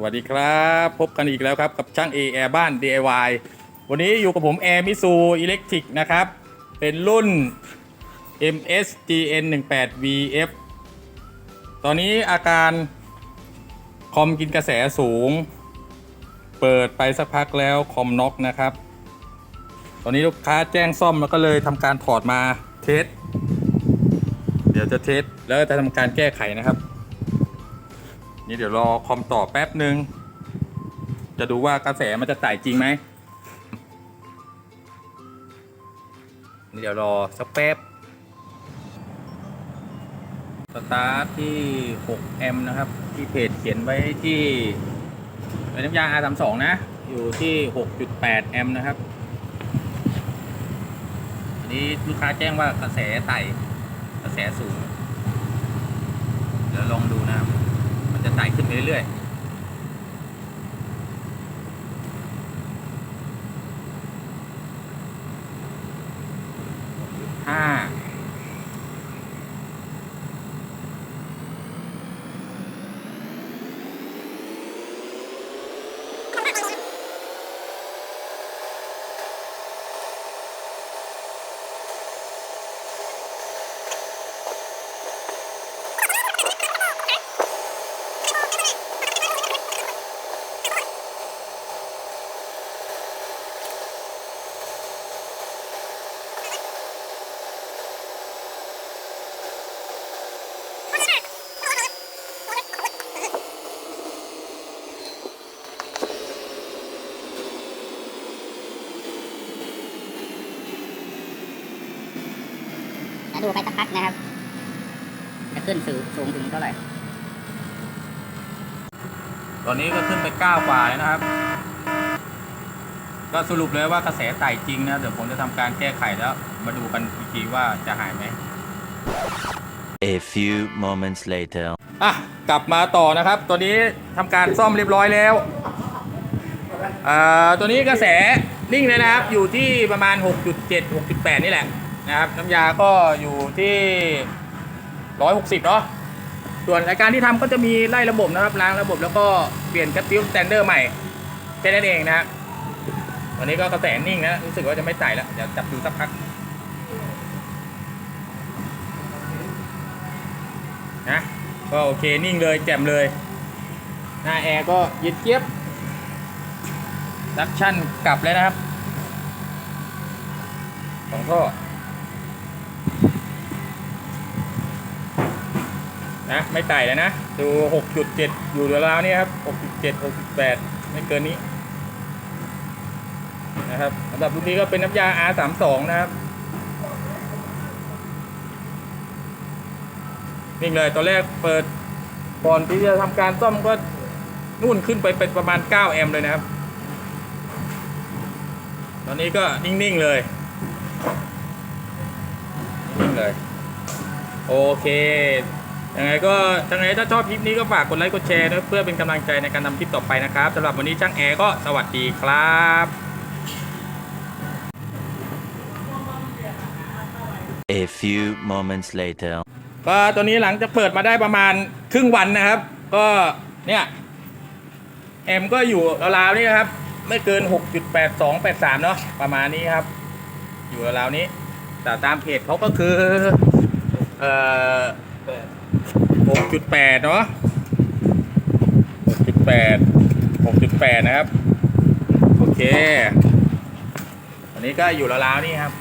สวัสดีครับ พบกันอีกแล้วครับ กับช่าง A Air บ้าน DIY วันนี้อยู่กับผม Air Misu Electric นะครับ เป็นรุ่น MSGN 1 8 VF ตอนนี้อาการคอมกินกระแสสูง เปิดไปสักพักแล้วคอมน็อกนะครับ ตอนนี้ลูกค้าแจ้งซ่อมแล้วก็เลยทำการถอดมาเทส เดี๋ยวจะเทสแล้วจะทำการแก้ไขนะครับ นี่เดี๋ยวรอคอมต่อแป๊บหนึ่งจะดูว่ากระแสมันจะไต่จริงไหมนี่เดี๋ยวรอสักแป๊บสตาร์ทที่ 6 แอมป์นะครับ ที่เพจเขียนไว้ที่เป็นน้ำยา R32 นะ อยู่ที่ 6.8 แอมป์นะครับ อันนี้ลูกค้าแจ้งว่ากระแสไต่กระแสสูง เดี๋ยวลองดูนะครับ จะไต่ขึ้นไปเรื่อยๆ ดูไปสักพักนะครับ จะขึ้นสูงสูงถึงเท่าไหร่ ตอนนี้ก็ขึ้นไปเก้ากว่าแล้วนะครับ ก็สรุปเลยว่ากระแสไต่จริงนะ เดี๋ยวผมจะทำการแก้ไขแล้ว มาดูกันอีกทีว่าจะหายไหม A few moments later. อะ กลับมาต่อนะครับ ตัวนี้ทำการซ่อมเรียบร้อยแล้วอ่าตัวนี้กระแสนิ่งเลยนะครับ อยู่ที่ประมาณ 6.7 6.8 นี่แหละ นะครับน้ำยาก็อยู่ที่ 160 เนาะส่วนรายการที่ทำก็จะมีไล่ระบบนะครับล้างระบบแล้วก็เปลี่ยนแคปติวสแตนเดอร์ใหม่แค่นั้นเองนะฮะวันนี้ก็กระแสนิ่งนะรู้สึกว่าจะไม่ไต่แล้วเดี๋ยวจับดูสักพักนะก็โอเคนิ่งเลยแจ่มเลย หน้าแอร์ก็ย็นเจี๊ยบดักชั่นกลับเลยนะครับสองท่อ นะไม่ไต่แล้วนะดู 6.7 อยู่ราวๆนี้ครับ 6.7 6.8 ไม่เกินนี้นะครับสำหรับรุ่นนี้ก็เป็นน้ำยา R32 นะครับนิ่งเลยตอนแรกเปิดก่อนที่จะทำการซ่อมก็นู่นขึ้นไปเป็นประมาณ 9 แอมป์เลยนะครับ ตอนนี้ก็นิ่งๆเลยนิ่งเลย โอเค ยังไงก็ยังไงถ้าชอบคลิปนี้ก็ฝากกดไลค์กดแชร์นะเพื่อเป็นกำลังใจในการทำคลิปต่อไปนะครับสำหรับวันนี้ช่างแอร์ก็สวัสดีครับ A few moments later. ก็ตัวนี้หลังจากเปิดมาได้ประมาณครึ่งวันนะครับ ก็เนี่ยแอมก็อยู่ราวๆนี้นะครับ ไม่เกิน 6.8283 เนาะประมาณนี้ครับ อยู่ราวๆนี้ แต่ตามเพจเขาก็คือ เอ่อ 6.8เนาะ6.8 6.8นะครับ โอเค อันนี้ก็อยู่ราวๆนี่ครับ